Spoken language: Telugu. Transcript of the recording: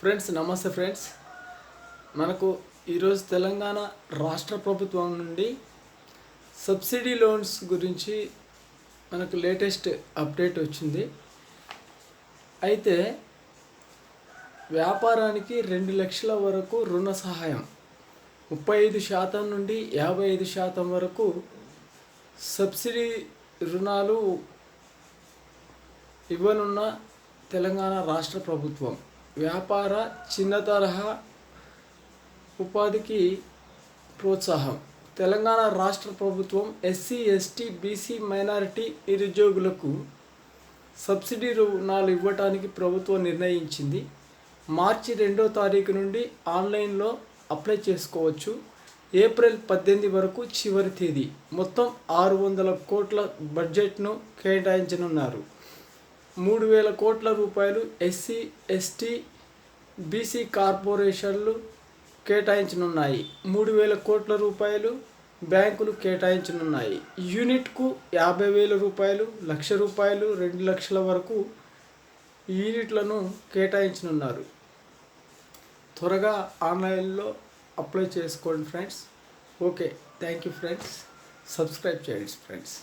ఫ్రెండ్స్ నమస్తే ఫ్రెండ్స్ మనకు ఈరోజు తెలంగాణ రాష్ట్ర ప్రభుత్వం నుండి సబ్సిడీ లోన్స్ గురించి మనకు లేటెస్ట్ అప్డేట్ వచ్చింది. అయితే వ్యాపారానికి రెండు లక్షల వరకు రుణ సహాయం ముప్పై ఐదు శాతం నుండి యాభై ఐదు శాతం వరకు సబ్సిడీ రుణాలు ఇవ్వనున్న తెలంగాణ రాష్ట్ర ప్రభుత్వం. వ్యాపార చిన్న తరహా ఉపాధికి ప్రోత్సాహం. తెలంగాణ రాష్ట్ర ప్రభుత్వం ఎస్సీ ఎస్టీ బీసీ మైనారిటీ నిరుద్యోగులకు సబ్సిడీ రుణాలు ఇవ్వటానికి ప్రభుత్వం నిర్ణయించింది. మార్చి రెండో తారీఖు నుండి ఆన్లైన్లో అప్లై చేసుకోవచ్చు. ఏప్రిల్ పద్దెనిమిది వరకు చివరి తేదీ. మొత్తం ఆరు వందల కోట్ల బడ్జెట్ను కేటాయించనున్నారు. మూడు వేల కోట్ల రూపాయలు ఎస్సీ ఎస్టీ బీసీ కార్పొరేషన్లు కేటాయించనున్నాయి. మూడు వేల కోట్ల రూపాయలు బ్యాంకులు కేటాయించనున్నాయి. యూనిట్కు యాభై వేల రూపాయలు లక్ష రూపాయలు రెండు లక్షల వరకు యూనిట్లను కేటాయించనున్నారు. త్వరగా ఆన్లైన్లో అప్లై చేసుకోండి friends. Okay thank you friends. Subscribe చేయండి ఫ్రెండ్స్.